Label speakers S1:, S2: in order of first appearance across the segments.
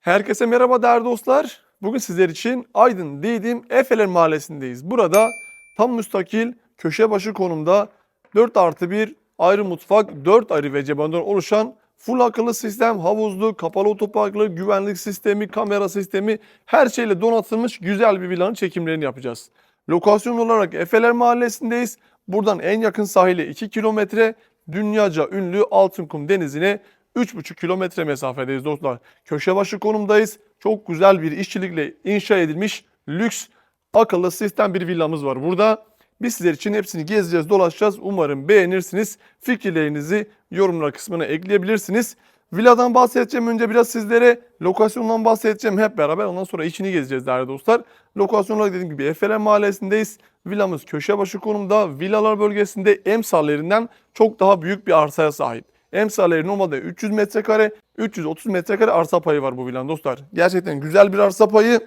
S1: Herkese merhaba değerli dostlar. Bugün sizler için Aydın Didim Efeler Mahallesi'ndeyiz. Burada tam müstakil köşe başı konumda 4 artı 1 ayrı mutfak, 4 ayrı vecebandan oluşan full akıllı sistem, havuzlu, kapalı otoparklı, güvenlik sistemi, kamera sistemi her şeyle donatılmış güzel bir villanın çekimlerini yapacağız. Lokasyon olarak Efeler Mahallesi'ndeyiz. Buradan en yakın sahile 2 kilometre, dünyaca ünlü Altınkum Denizi'ne 3,5 kilometre mesafedeyiz dostlar. Köşe başı konumdayız. Çok güzel bir işçilikle inşa edilmiş lüks akıllı sistem bir villamız var burada. Biz sizler için hepsini gezeceğiz, dolaşacağız. Umarım beğenirsiniz. Fikirlerinizi yorumlar kısmına ekleyebilirsiniz. Villadan bahsedeceğim önce biraz sizlere. Lokasyondan bahsedeceğim hep beraber. Ondan sonra içini gezeceğiz değerli dostlar. Lokasyon olarak dediğim gibi Efelen Mahallesi'ndeyiz. Villamız köşe başı konumda. Villalar bölgesinde emsallerinden çok daha büyük bir arsaya sahip. Emsalleri normalde 300 metrekare, 330 metrekare arsa payı var bu villanın dostlar. Gerçekten güzel bir arsa payı.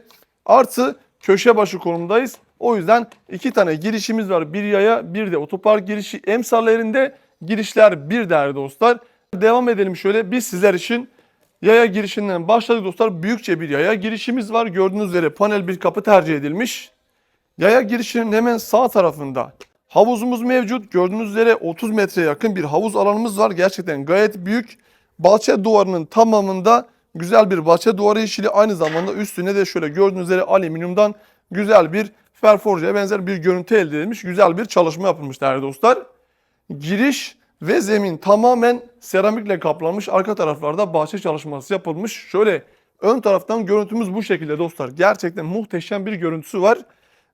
S1: Artı köşe başı konumdayız. O yüzden iki tane girişimiz var. Bir yaya bir de otopark girişi. Emsallerinde girişler bir değerli dostlar. Devam edelim şöyle. Biz sizler için yaya girişinden başladık dostlar. Büyükçe bir yaya girişimiz var. Gördüğünüz üzere panel bir kapı tercih edilmiş. Yaya girişinin hemen sağ tarafında havuzumuz mevcut. Gördüğünüz üzere 30 metreye yakın bir havuz alanımız var. Gerçekten gayet büyük. Bahçe duvarının tamamında güzel bir bahçe duvarı işili. Aynı zamanda üstüne de şöyle gördüğünüz üzere alüminyumdan güzel bir ferforjeye benzer bir görüntü elde edilmiş. Güzel bir çalışma yapılmış değerli dostlar. Giriş ve zemin tamamen seramikle kaplanmış. Arka taraflarda bahçe çalışması yapılmış. Şöyle ön taraftan görüntümüz bu şekilde dostlar. Gerçekten muhteşem bir görüntüsü var.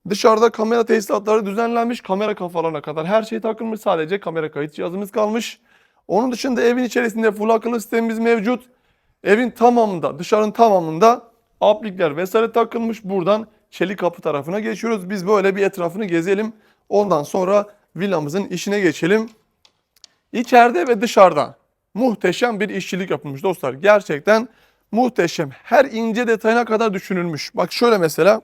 S1: Dışarıda kamera tesisatları düzenlenmiş. Kamera kafalarına kadar her şey takılmış. Sadece kamera kayıt cihazımız kalmış. Onun dışında evin içerisinde full akıllı sistemimiz mevcut. Evin tamamında, dışarının tamamında aplikler vesaire takılmış. Buradan çelik kapı tarafına geçiyoruz. Biz böyle bir etrafını gezelim. Ondan sonra villamızın işine geçelim. İçeride ve dışarıda muhteşem bir işçilik yapılmış dostlar. Gerçekten muhteşem. Her ince detayına kadar düşünülmüş. Bak şöyle mesela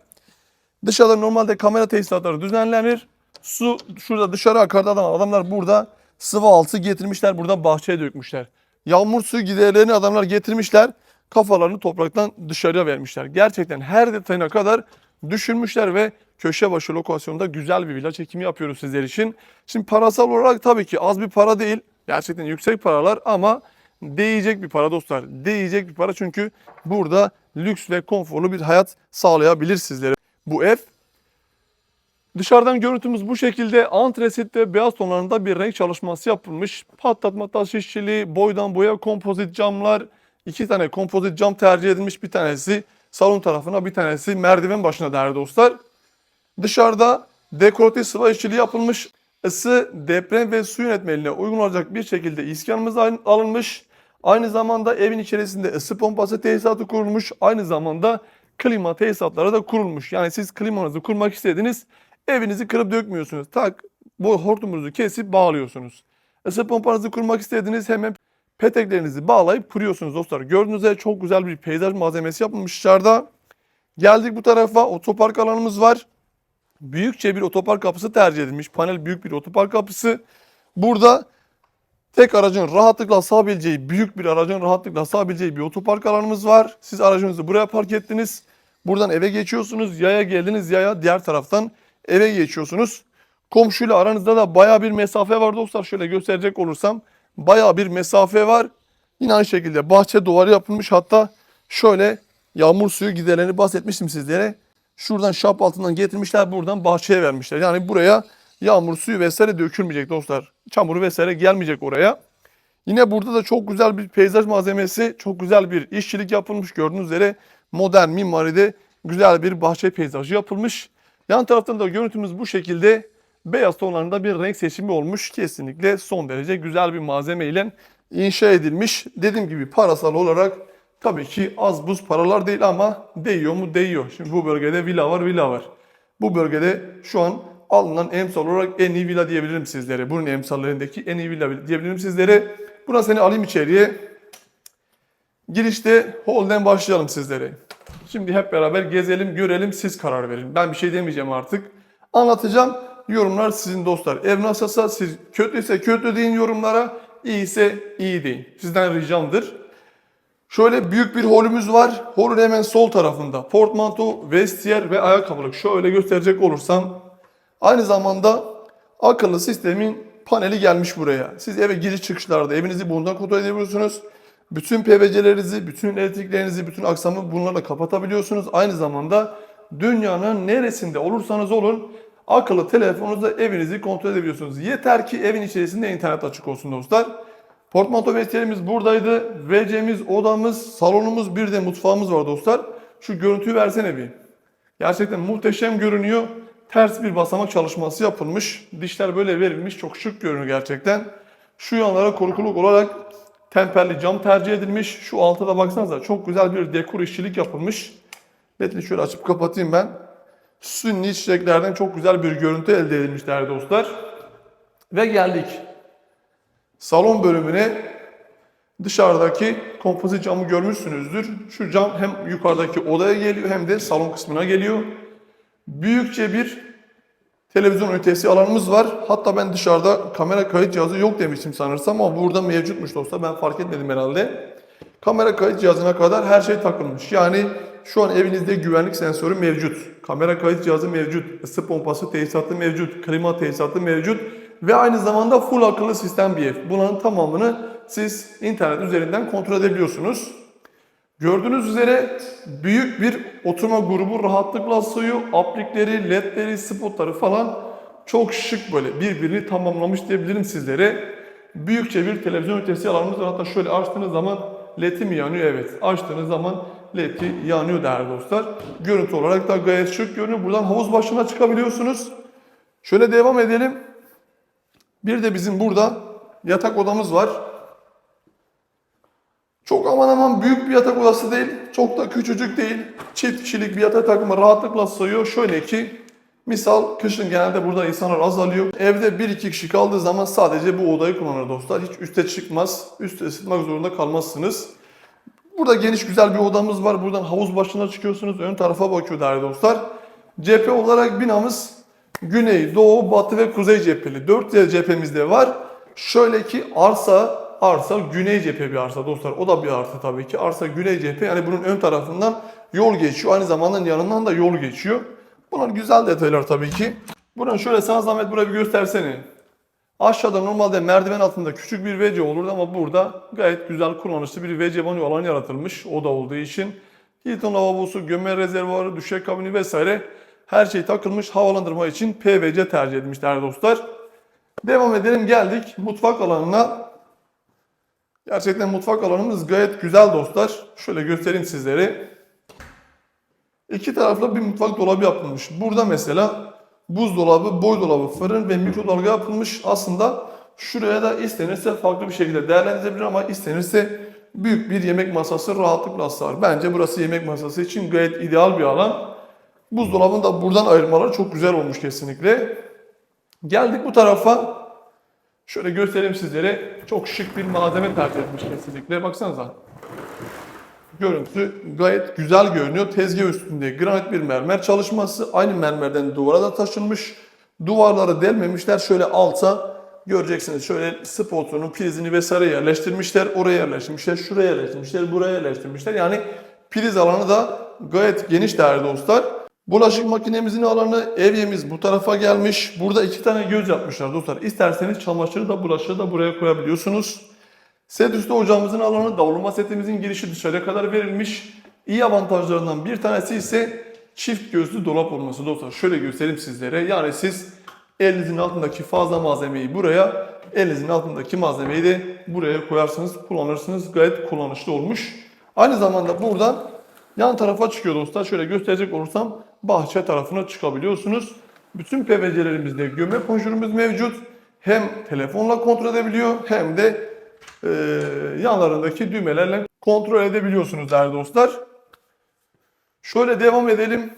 S1: dışarıda normalde kamera tesisatları düzenlenir. Su şurada dışarı akardı adam. Adamlar burada sıvı altı getirmişler. Burada bahçeye dökmüşler. Yağmur suyu giderlerini adamlar getirmişler. Kafalarını topraktan dışarıya vermişler. Gerçekten her detayına kadar düşünmüşler ve köşe başı lokasyonda güzel bir villa çekimi yapıyoruz sizler için. Şimdi parasal olarak tabii ki az bir para değil. Gerçekten yüksek paralar ama değecek bir para dostlar. Değecek bir para çünkü burada lüks ve konforlu bir hayat sağlayabilir sizlere. Bu ev Dışarıdan görüntümüz bu şekilde antresit ve beyaz tonlarında bir renk çalışması yapılmış. Patlatma taş işçiliği, boydan boya kompozit camlar, iki tane kompozit cam tercih edilmiş. Bir tanesi salon tarafına, bir tanesi merdiven başına değerli dostlar. Dışarıda dekoratif sıva işçiliği yapılmış. Isı, deprem ve su yönetmeliğine uygun olacak bir şekilde iskanımız al- alınmış. Aynı zamanda evin içerisinde ısı pompası tesisatı kurulmuş. Aynı zamanda klima tesisatları da kurulmuş. Yani siz klimanızı kurmak istediniz. Evinizi kırıp dökmüyorsunuz. Tak bu hortumunuzu kesip bağlıyorsunuz. Isı pompanızı kurmak istediniz hemen peteklerinizi bağlayıp kuruyorsunuz dostlar. Gördüğünüz üzere çok güzel bir peyzaj malzemesi yapılmış dışarıda. Geldik bu tarafa otopark alanımız var. Büyükçe bir otopark kapısı tercih edilmiş. Panel büyük bir otopark kapısı. Burada tek aracın rahatlıkla sığabileceği, büyük bir aracın rahatlıkla sığabileceği bir otopark alanımız var. Siz aracınızı buraya park ettiniz. Buradan eve geçiyorsunuz. Yaya geldiniz yaya diğer taraftan eve geçiyorsunuz. Komşuyla aranızda da baya bir mesafe var dostlar. Şöyle gösterecek olursam baya bir mesafe var. Yine aynı şekilde bahçe duvarı yapılmış. Hatta şöyle yağmur suyu giderlerini bahsetmiştim sizlere. Şuradan şap altından getirmişler buradan bahçeye vermişler. Yani buraya yağmur suyu vesaire dökülmeyecek dostlar. Çamuru vesaire gelmeyecek oraya. Yine burada da çok güzel bir peyzaj malzemesi, çok güzel bir işçilik yapılmış. Gördüğünüz üzere modern mimaride güzel bir bahçe peyzajı yapılmış. Yan taraftan da görüntümüz bu şekilde beyaz tonlarında bir renk seçimi olmuş. Kesinlikle son derece güzel bir malzeme ile inşa edilmiş. Dediğim gibi parasal olarak tabii ki az buz paralar değil ama değiyor mu değiyor. Şimdi bu bölgede villa var villa var. Bu bölgede şu an alınan emsal olarak en iyi villa diyebilirim sizlere. Bunun emsallerindeki en iyi villa diyebilirim sizlere. Buna seni alayım içeriye. Girişte holden başlayalım sizlere. Şimdi hep beraber gezelim, görelim, siz karar verin. Ben bir şey demeyeceğim artık. Anlatacağım. Yorumlar sizin dostlar. Ev nasılsa siz kötüyse kötü deyin yorumlara, iyiyse iyi deyin. Sizden ricamdır. Şöyle büyük bir holümüz var. Holün hemen sol tarafında portmanto, vestiyer ve ayakkabılık. Şöyle gösterecek olursam aynı zamanda akıllı sistemin paneli gelmiş buraya. Siz eve giriş çıkışlarda evinizi bundan kontrol edebiliyorsunuz. Bütün PVC'lerinizi, bütün elektriklerinizi, bütün aksamı bunlarla kapatabiliyorsunuz. Aynı zamanda dünyanın neresinde olursanız olun akıllı telefonunuzla evinizi kontrol edebiliyorsunuz. Yeter ki evin içerisinde internet açık olsun dostlar. Portmanto vestiyerimiz buradaydı. WC'miz, odamız, salonumuz, bir de mutfağımız var dostlar. Şu görüntüyü versene bir. Gerçekten muhteşem görünüyor. Ters bir basamak çalışması yapılmış. Dişler böyle verilmiş. Çok şık görünüyor gerçekten. Şu yanlara korkuluk olarak temperli cam tercih edilmiş. Şu alta da baksanıza çok güzel bir dekor işçilik yapılmış. Metni şöyle açıp kapatayım ben. Sünni çiçeklerden çok güzel bir görüntü elde edilmiş değerli dostlar. Ve geldik salon bölümüne dışarıdaki kompozit camı görmüşsünüzdür. Şu cam hem yukarıdaki odaya geliyor hem de salon kısmına geliyor. Büyükçe bir televizyon ünitesi alanımız var. Hatta ben dışarıda kamera kayıt cihazı yok demiştim sanırsam ama burada mevcutmuş dostlar. Ben fark etmedim herhalde. Kamera kayıt cihazına kadar her şey takılmış. Yani şu an evinizde güvenlik sensörü mevcut. Kamera kayıt cihazı mevcut. Isı pompası tesisatı mevcut. Klima tesisatı mevcut. Ve aynı zamanda full akıllı sistem bir ev. Bunların tamamını siz internet üzerinden kontrol edebiliyorsunuz. Gördüğünüz üzere büyük bir oturma grubu rahatlıkla sığıyor. Aplikleri, ledleri, spotları falan çok şık böyle birbirini tamamlamış diyebilirim sizlere. Büyükçe bir televizyon ünitesi alanımız var. Hatta şöyle açtığınız zaman ledi mi yanıyor? Evet. Açtığınız zaman ledi yanıyor değerli dostlar. Görüntü olarak da gayet şık görünüyor. Buradan havuz başına çıkabiliyorsunuz. Şöyle devam edelim. Bir de bizim burada yatak odamız var. Çok aman aman büyük bir yatak odası değil. Çok da küçücük değil. Çift kişilik bir yatak takımı rahatlıkla sığıyor. Şöyle ki misal kışın genelde burada insanlar azalıyor. Evde bir iki kişi kaldığı zaman sadece bu odayı kullanır dostlar. Hiç üste çıkmaz. Üste ısıtmak zorunda kalmazsınız. Burada geniş güzel bir odamız var. Buradan havuz başına çıkıyorsunuz. Ön tarafa bakıyor değerli dostlar. Cephe olarak binamız güney, doğu, batı ve kuzey cepheli. 4 cephemiz de var. Şöyle ki arsa arsa güney cephe bir arsa dostlar. O da bir arsa tabii ki. Arsa güney cephe yani bunun ön tarafından yol geçiyor. Aynı zamanda yanından da yol geçiyor. Bunlar güzel detaylar tabii ki. Buradan şöyle sana zahmet burayı bir göstersene. Aşağıda normalde merdiven altında küçük bir WC olurdu ama burada gayet güzel kullanışlı bir WC banyo alanı yaratılmış. O da olduğu için. Hilton lavabosu, gömme rezervuarı, düşey kabini vesaire her şey takılmış. Havalandırma için PVC tercih edilmiş değerli dostlar. Devam edelim geldik mutfak alanına. Gerçekten mutfak alanımız gayet güzel dostlar. Şöyle göstereyim sizlere. İki taraflı bir mutfak dolabı yapılmış. Burada mesela buzdolabı, boy dolabı, fırın ve mikrodalga yapılmış. Aslında şuraya da istenirse farklı bir şekilde değerlendirilebilir ama istenirse büyük bir yemek masası rahatlıkla sığar. Bence burası yemek masası için gayet ideal bir alan. Buzdolabını da buradan ayırmaları çok güzel olmuş kesinlikle. Geldik bu tarafa. Şöyle göstereyim sizlere. Çok şık bir malzeme tercih etmiş kesinlikle. Baksanıza. Görüntüsü gayet güzel görünüyor. Tezgah üstünde granit bir mermer çalışması. Aynı mermerden duvara da taşınmış. Duvarları delmemişler. Şöyle alta göreceksiniz. Şöyle spotunu, prizini vesaire yerleştirmişler. Oraya yerleştirmişler. Şuraya yerleştirmişler. Buraya yerleştirmişler. Yani priz alanı da gayet geniş değerli dostlar. Bulaşık makinemizin alanı, evyemiz bu tarafa gelmiş. Burada iki tane göz yapmışlar dostlar. İsterseniz çamaşırı da bulaşığı da buraya koyabiliyorsunuz. Set üstü ocağımızın alanı, davulma setimizin girişi dışarıya kadar verilmiş. İyi avantajlarından bir tanesi ise çift gözlü dolap olması dostlar. Şöyle göstereyim sizlere. Yani siz elinizin altındaki fazla malzemeyi buraya, elinizin altındaki malzemeyi de buraya koyarsınız, kullanırsınız. Gayet kullanışlı olmuş. Aynı zamanda buradan yan tarafa çıkıyor dostlar. Şöyle gösterecek olursam bahçe tarafına çıkabiliyorsunuz. Bütün PVC'lerimizde gömme ponjurumuz mevcut. Hem telefonla kontrol edebiliyor hem de e, yanlarındaki düğmelerle kontrol edebiliyorsunuz değerli dostlar. Şöyle devam edelim.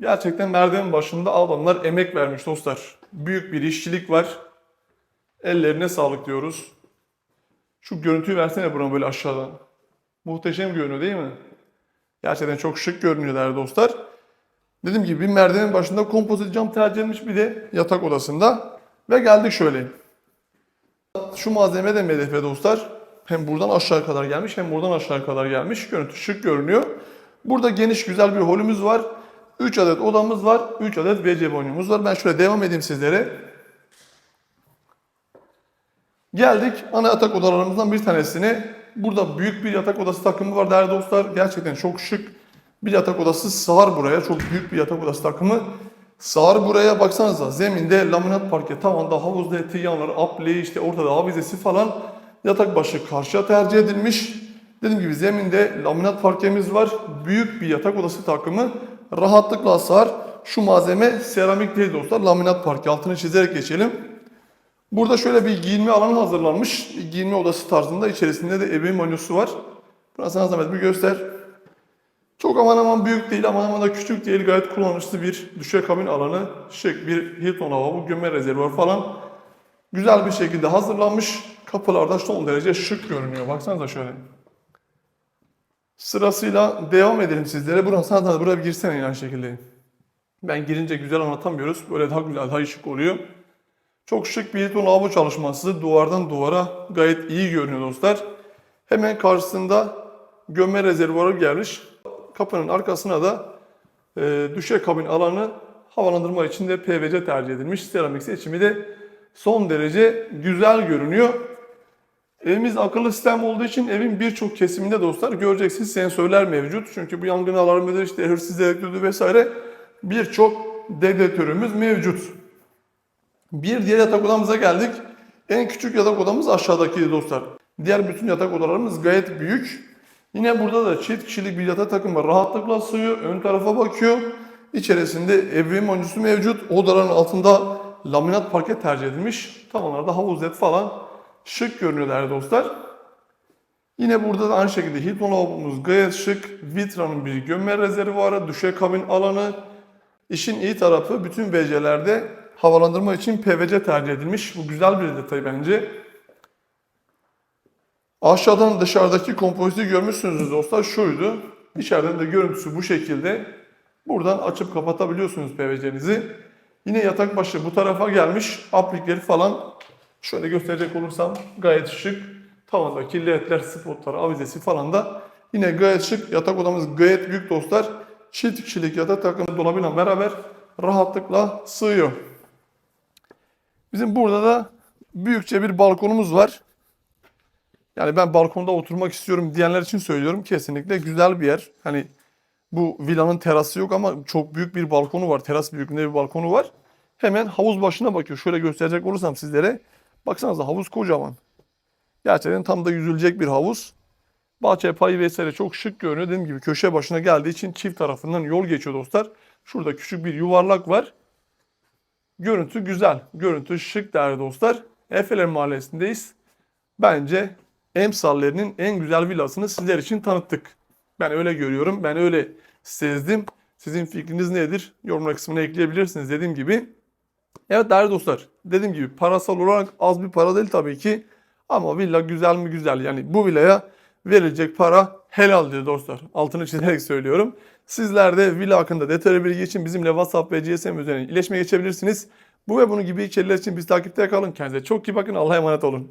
S1: Gerçekten merdiven başında adamlar emek vermiş dostlar. Büyük bir işçilik var. Ellerine sağlık diyoruz. Şu görüntüyü versene buna böyle aşağıdan. Muhteşem görünüyor değil mi? Gerçekten çok şık görünüyor değerli dostlar. Dediğim gibi bir merdiven başında kompozit cam tercih edilmiş bir de yatak odasında. Ve geldik şöyle. Şu malzeme de MDF dostlar. Hem buradan aşağı kadar gelmiş hem buradan aşağı kadar gelmiş. Görüntü şık görünüyor. Burada geniş güzel bir holümüz var. 3 adet odamız var. 3 adet WC banyomuz var. Ben şöyle devam edeyim sizlere. Geldik ana yatak odalarımızdan bir tanesine. Burada büyük bir yatak odası takımı var değerli dostlar. Gerçekten çok şık bir yatak odası sığar buraya. Çok büyük bir yatak odası takımı. Sığar buraya baksanıza zeminde laminat parke, tavanda havuzda eti yanları, apli, işte ortada avizesi falan yatak başı karşıya tercih edilmiş. Dediğim gibi zeminde laminat parkemiz var. Büyük bir yatak odası takımı rahatlıkla sığar. Şu malzeme seramik değil dostlar. Laminat parke altını çizerek geçelim. Burada şöyle bir giyinme alanı hazırlanmış. Giyinme odası tarzında içerisinde de ebeveyn banyosu var. Buna sana zahmet bir göster. Çok aman aman büyük değil aman aman da küçük değil. Gayet kullanışlı bir düşekabin alanı. Şık bir Hilton lavabo, gömme rezervuar falan. Güzel bir şekilde hazırlanmış. Kapılarda son derece şık görünüyor. Baksanıza şöyle. Sırasıyla devam edelim sizlere. Burası sana buraya bir girsene yani şekilde. Ben girince güzel anlatamıyoruz. Böyle daha güzel, daha şık oluyor. Çok şık bir Hilton lavabo çalışması. Duvardan duvara gayet iyi görünüyor dostlar. Hemen karşısında gömme rezervuarı gelmiş. Kapının arkasına da e, düşe kabin alanı havalandırma için de PVC tercih edilmiş. Seramik seçimi de son derece güzel görünüyor. Evimiz akıllı sistem olduğu için evin birçok kesiminde dostlar göreceksiniz sensörler mevcut. Çünkü bu yangın alarmıdır, işte hırsız elektriği vesaire birçok dedektörümüz mevcut. Bir diğer yatak odamıza geldik. En küçük yatak odamız aşağıdaki dostlar. Diğer bütün yatak odalarımız gayet büyük. Yine burada da çift kişilik bir yatak takımı rahatlıkla sığıyor. Ön tarafa bakıyor. İçerisinde ebeveyn banyosu mevcut. Odaların altında laminat parke tercih edilmiş. Tavanlarda havuz led falan şık görünüyor değerli dostlar. Yine burada da aynı şekilde Hilton lavabomuz gayet şık. Vitra'nın bir gömme rezervuarı, düşe kabin alanı. İşin iyi tarafı bütün WC'lerde havalandırma için PVC tercih edilmiş. Bu güzel bir detay bence. Aşağıdan dışarıdaki kompoziti görmüşsünüz dostlar şuydu. İçeriden de görüntüsü bu şekilde. Buradan açıp kapatabiliyorsunuz PVC'nizi. Yine yatak başı bu tarafa gelmiş. Aplikleri falan şöyle gösterecek olursam gayet şık. Tavandaki ledler, spotlar, avizesi falan da yine gayet şık. Yatak odamız gayet büyük dostlar. Çift kişilik yatak takımı dolabıyla beraber rahatlıkla sığıyor. Bizim burada da büyükçe bir balkonumuz var. Yani ben balkonda oturmak istiyorum diyenler için söylüyorum. Kesinlikle güzel bir yer. Hani bu villanın terası yok ama çok büyük bir balkonu var. Teras büyüklüğünde bir balkonu var. Hemen havuz başına bakıyor. Şöyle gösterecek olursam sizlere. Baksanıza havuz kocaman. Gerçekten tam da yüzülecek bir havuz. Bahçe payı vesaire çok şık görünüyor. Dediğim gibi köşe başına geldiği için çift tarafından yol geçiyor dostlar. Şurada küçük bir yuvarlak var. Görüntü güzel. Görüntü şık değerli dostlar. Efeler Mahallesi'ndeyiz. Bence emsallerinin en güzel villasını sizler için tanıttık. Ben öyle görüyorum. Ben öyle sezdim. Sizin fikriniz nedir? Yorumlar kısmına ekleyebilirsiniz dediğim gibi. Evet değerli dostlar. Dediğim gibi parasal olarak az bir para değil tabii ki. Ama villa güzel mi güzel. Yani bu villaya verilecek para helaldir dostlar. Altını çizerek söylüyorum. Sizler de villa hakkında detaylı bilgi için bizimle WhatsApp ve GSM üzerinden iletişime geçebilirsiniz. Bu ve bunun gibi içerikler için biz takipte kalın. Kendinize çok iyi bakın. Allah'a emanet olun.